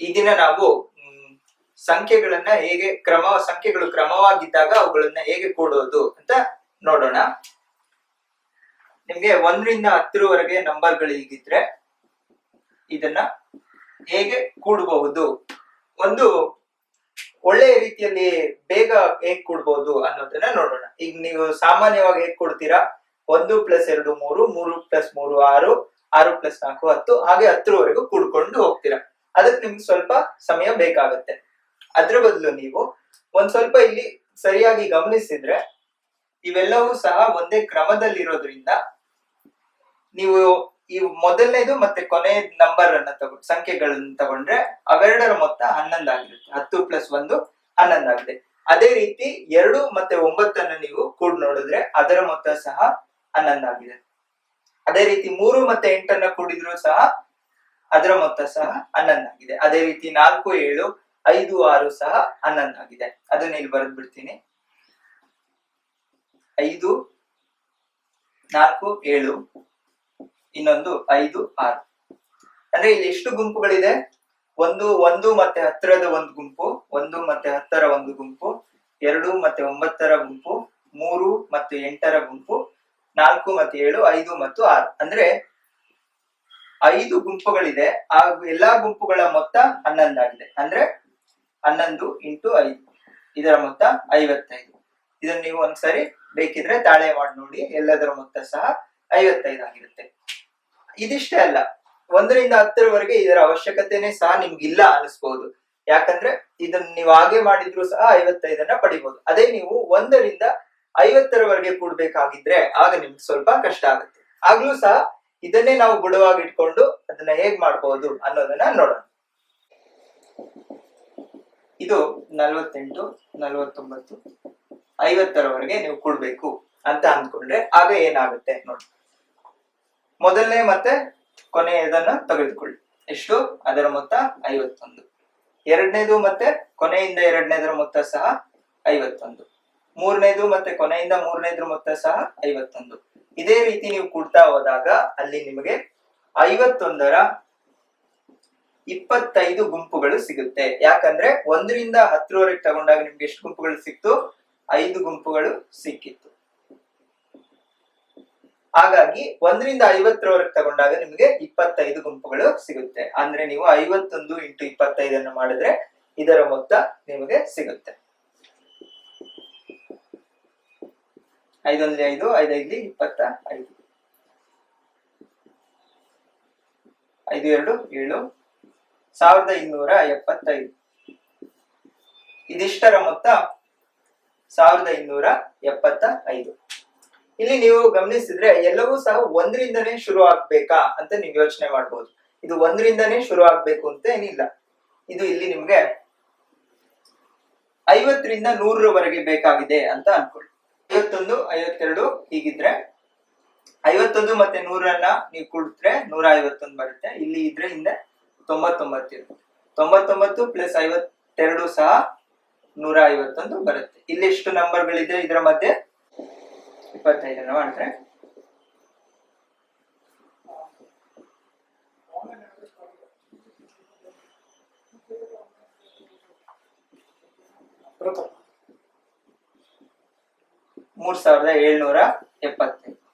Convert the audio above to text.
ಈ ದಿನ ನಾವು ಸಂಖ್ಯೆಗಳನ್ನ ಹೇಗೆ ಕ್ರಮ, ಸಂಖ್ಯೆಗಳು ಕ್ರಮವಾಗಿದ್ದಾಗ ಅವುಗಳನ್ನ ಹೇಗೆ ಕೂಡೋದು ಅಂತ ನೋಡೋಣ. ನಿಮ್ಗೆ ಒಂದರಿಂದ ಹತ್ತರವರೆಗೆ ನಂಬರ್ಗಳು ಹೀಗಿದ್ರೆ ಇದನ್ನ ಹೇಗೆ ಕೂಡಬಹುದು? ಒಂದು ಒಳ್ಳೆಯ ರೀತಿಯಲ್ಲಿ ಬೇಗ ಹೇಗ್ ಕೂಡಬಹುದು ಅನ್ನೋದನ್ನ ನೋಡೋಣ. ಈಗ ನೀವು ಸಾಮಾನ್ಯವಾಗಿ ಹೇಗ್ ಕೊಡ್ತೀರಾ? ಒಂದು ಪ್ಲಸ್ ಎರಡು ಮೂರು ಮೂರು ಪ್ಲಸ್ ಮೂರು ಆರು ಆರು ಪ್ಲಸ್ ನಾಲ್ಕು ಹತ್ತು, ಹಾಗೆ ಹತ್ತರವರೆಗೂ ಕೂಡ್ಕೊಂಡು ಹೋಗ್ತೀರಾ. ಅದಕ್ಕೆ ನಿಮ್ಗೆ ಸ್ವಲ್ಪ ಸಮಯ ಬೇಕಾಗುತ್ತೆ. ಅದ್ರ ಬದಲು ನೀವು ಒಂದ್ ಸ್ವಲ್ಪ ಇಲ್ಲಿ ಸರಿಯಾಗಿ ಗಮನಿಸಿದ್ರೆ ಇವೆಲ್ಲವೂ ಸಹ ಒಂದೇ ಕ್ರಮದಲ್ಲಿರೋದ್ರಿಂದ ನೀವು ಈ ಮೊದಲನೇದು ಮತ್ತೆ ಕೊನೆ ನಂಬರ್ ಅನ್ನ ತಗೊ, ಸಂಖ್ಯೆಗಳನ್ನ ತಗೊಂಡ್ರೆ ಅವೆರಡರ ಮೊತ್ತ ಹನ್ನೊಂದಾಗಿರುತ್ತೆ. ಹತ್ತು ಪ್ಲಸ್ ಒಂದು ಹನ್ನೊಂದಾಗಿದೆ. ಅದೇ ರೀತಿ ಎರಡು ಮತ್ತೆ ಒಂಬತ್ತನ್ನ ನೀವು ಕೂಡ್ ನೋಡಿದ್ರೆ ಅದರ ಮೊತ್ತ ಸಹ ಹನ್ನೊಂದಾಗಿದೆ. ಅದೇ ರೀತಿ ಮೂರು ಮತ್ತೆ ಎಂಟನ್ನ ಕೂಡಿದ್ರು ಸಹ ಅದರ ಮೊತ್ತ ಸಹ ಹನ್ನೊಂದಾಗಿದೆ. ಅದೇ ರೀತಿ ನಾಲ್ಕು, ಏಳು, ಐದು, ಆರು ಸಹ ಹನ್ನೊಂದಾಗಿದೆ. ಅದನ್ನ ಇಲ್ಲಿ ಬರೆದ್ ಬಿಡ್ತೀನಿ ಐದು, ನಾಲ್ಕು, ಏಳು, ಇನ್ನೊಂದು, ಐದು, ಆರು. ಅಂದ್ರೆ ಇಲ್ಲಿ ಎಷ್ಟು ಗುಂಪುಗಳಿದೆ? ಒಂದು ಒಂದು ಮತ್ತೆ ಹತ್ತಿರದ ಒಂದು ಗುಂಪು, ಒಂದು ಮತ್ತೆ ಹತ್ತರ ಒಂದು ಗುಂಪು, ಎರಡು ಮತ್ತೆ ಒಂಬತ್ತರ ಗುಂಪು, ಮೂರು ಮತ್ತು ಎಂಟರ ಗುಂಪು, ನಾಲ್ಕು ಮತ್ತೆ ಏಳು, ಐದು ಮತ್ತು ಆರು. ಅಂದ್ರೆ ಐದು ಗುಂಪುಗಳಿದೆ. ಆ ಎಲ್ಲಾ ಗುಂಪುಗಳ ಮೊತ್ತ ಹನ್ನೊಂದಾಗಿದೆ. ಅಂದ್ರೆ ಹನ್ನೊಂದು ಇಂಟು ಐದು. ಇದರ ಮೊತ್ತ ಐವತ್ತೈದು. ಇದನ್ನ ನೀವು ಒಂದ್ಸರಿ ಬೇಕಿದ್ರೆ ತಾಳೆ ಮಾಡಿ ನೋಡಿ. ಎಲ್ಲದರ ಮೊತ್ತ ಸಹ ಐವತ್ತೈದು ಆಗಿರುತ್ತೆ. ಇದಿಷ್ಟೇ ಅಲ್ಲ. ಒಂದರಿಂದ ಹತ್ತರವರೆಗೆ ಇದರ ಅವಶ್ಯಕತೆನೆ ಸಹ ನಿಮ್ಗಿಲ್ಲ ಅನಿಸ್ಬಹುದು ಯಾಕಂದ್ರೆ ಇದನ್ನ ನೀವು ಹಾಗೆ ಮಾಡಿದ್ರು ಸಹ ಐವತ್ತೈದನ್ನ ಪಡಿಬಹುದು ಅದೇ ನೀವು ಒಂದರಿಂದ ಐವತ್ತರವರೆಗೆ ಕೂಡ್ಬೇಕಾಗಿದ್ರೆ ಆಗ ನಿಮ್ಗೆ ಸ್ವಲ್ಪ ಕಷ್ಟ ಆಗುತ್ತೆ. ಆಗ್ಲೂ ಸಹ ಇದನ್ನೇ ನಾವು ಬುಡವಾಗಿ ಇಟ್ಕೊಂಡು ಅದನ್ನ ಹೇಗ್ ಮಾಡ್ಬೋದು ಅನ್ನೋದನ್ನ ನೋಡೋಣ. ಇದು ನಲ್ವತ್ತೆಂಟು, ನಲ್ವತ್ತೊಂಬತ್ತು, ಐವತ್ತರವರೆಗೆ ನೀವು ಕೊಡ್ಬೇಕು ಅಂತ ಅಂದ್ಕೊಂಡ್ರೆ ಆಗ ಏನಾಗುತ್ತೆ ನೋಡಿ. ಮೊದಲನೇ ಮತ್ತೆ ಕೊನೆಯದನ್ನ ತೆಗೆದುಕೊಳ್ಳಿ. ಎಷ್ಟು? ಅದರ ಮೊತ್ತ ಐವತ್ತೊಂದು. ಎರಡನೇದು ಮತ್ತೆ ಕೊನೆಯಿಂದ ಎರಡನೇದರ ಮೊತ್ತ ಸಹ ಐವತ್ತೊಂದು. ಮೂರನೇದು ಮತ್ತೆ ಕೊನೆಯಿಂದ ಮೂರನೇದ್ರ ಮೊತ್ತ ಸಹ ಐವತ್ತೊಂದು. ಇದೇ ರೀತಿ ನೀವು ಕೂಡ್ತಾ ಹೋದಾಗ ಅಲ್ಲಿ ನಿಮಗೆ ಐವತ್ತೊಂದರ ಇಪ್ಪತ್ತೈದು ಗುಂಪುಗಳು ಸಿಗುತ್ತೆ. ಯಾಕಂದ್ರೆ ಒಂದರಿಂದ ಹತ್ತರವರೆಗೆ ತಗೊಂಡಾಗ ನಿಮ್ಗೆ ಎಷ್ಟು ಗುಂಪುಗಳು ಸಿಕ್ತು? ಐದು ಗುಂಪುಗಳು ಸಿಕ್ಕಿತ್ತು. ಹಾಗಾಗಿ ಒಂದರಿಂದ ಐವತ್ತರವರೆಗೆ ತಗೊಂಡಾಗ ನಿಮಗೆ ಇಪ್ಪತ್ತೈದು ಗುಂಪುಗಳು ಸಿಗುತ್ತೆ. ಅಂದ್ರೆ ನೀವು ಐವತ್ತೊಂದು ಇಂಟು ಇಪ್ಪತ್ತೈದನ್ನು ಮಾಡಿದ್ರೆ ಇದರ ಮೊತ್ತ ನಿಮಗೆ ಸಿಗುತ್ತೆ. ಐದೊಂದು ಐದು ಐದೈದು ಇಪ್ಪತ್ತ ಐದು. ಐದು, ಎರಡು, ಏಳು, ಸಾವಿರದ ಇನ್ನೂರ ಎಪ್ಪತ್ತೈದು. ಇದಿಷ್ಟರ ಮೊತ್ತ ಸಾವಿರದ ಇನ್ನೂರ ಎಪ್ಪತ್ತ ಐದು ಇಲ್ಲಿ ನೀವು ಗಮನಿಸಿದ್ರೆ ಎಲ್ಲವೂ ಸಹ ಒಂದರಿಂದನೇ ಶುರು ಆಗ್ಬೇಕಾ ಅಂತ ನೀವು ಯೋಚನೆ ಮಾಡ್ಬೋದು. ಇದು ಒಂದರಿಂದನೇ ಶುರು ಆಗ್ಬೇಕು ಅಂತ ಏನಿಲ್ಲ. ಇದು ಇಲ್ಲಿ ನಿಮ್ಗೆ ಐವತ್ತರಿಂದ ನೂರರವರೆಗೆ ಬೇಕಾಗಿದೆ ಅಂತ ಅನ್ಕೊಳ್ಳಿ. ಐವತ್ತೊಂದು, ಐವತ್ತೆರಡು ಹೀಗಿದ್ರೆ ಐವತ್ತೊಂದು ಮತ್ತೆ ನೂರನ್ನ ನೀವು ಕೂಡಿದ್ರೆ ನೂರ ಐವತ್ತೊಂದು ಬರುತ್ತೆ. ಇಲ್ಲಿ ಇದ್ರೆ ಹಿಂದೆ ತೊಂಬತ್ತೊಂಬತ್ತು ಇರುತ್ತೆ. ತೊಂಬತ್ತೊಂಬತ್ತು ಪ್ಲಸ್ ಐವತ್ತೆರಡು ಸಹ ನೂರ ಐವತ್ತೊಂದು ಬರುತ್ತೆ. ಇಲ್ಲಿ ಎಷ್ಟು ನಂಬರ್ ನಂಬರ್ಗಳಿದೆ ಇದರ ಮಧ್ಯೆ? ಇಪ್ಪತ್ತೈದನ್ನು ಮಾಡಿದ್ರೆ ಮೂರ್ ಸಾವಿರದ ಏಳ್ನೂರ ಎಪ್ಪತ್ತೈದು.